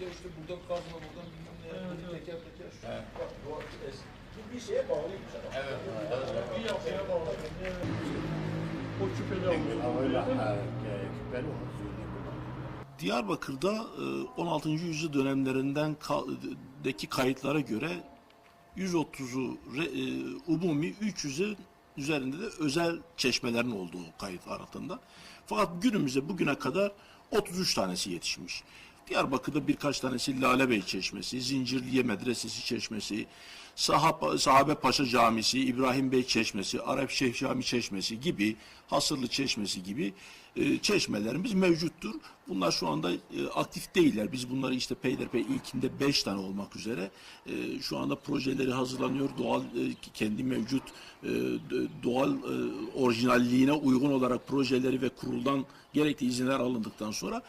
bile işte buradan kazma, buradan bilmem ne, Evet, evet. teker teker. şu- Evet. Bak, doğa eski. Bu bir şeye bağlıymış adam. Evet. Bir yapıya bağlı. Evet. O küpede Ama öyle oluyor. ha, e, küpeli. Diyarbakır'da e, 16. yüzyıl dönemlerinden deki kayıtlara göre 130'u re- e, umumi 300'ü üzerinde de özel çeşmelerin olduğu kayıt altında. Fakat günümüzde bugüne kadar 33 tanesi yetişmiş. Diyarbakır'da birkaç tanesi Lalebey Çeşmesi, Zincirliye Medresesi Çeşmesi, Sahab Sahabe Paşa Camisi, İbrahim Bey Çeşmesi, Arap Şeyh Cami Çeşmesi gibi, Hasırlı Çeşmesi gibi e, çeşmelerimiz mevcuttur. Bunlar şu anda e, aktif değiller. Biz bunları işte peyderpey ilkinde 5 tane olmak üzere e, şu anda projeleri hazırlanıyor. Doğal e, kendi mevcut e, doğal e, orijinalliğine uygun olarak projeleri ve kuruldan gerekli izinler alındıktan sonra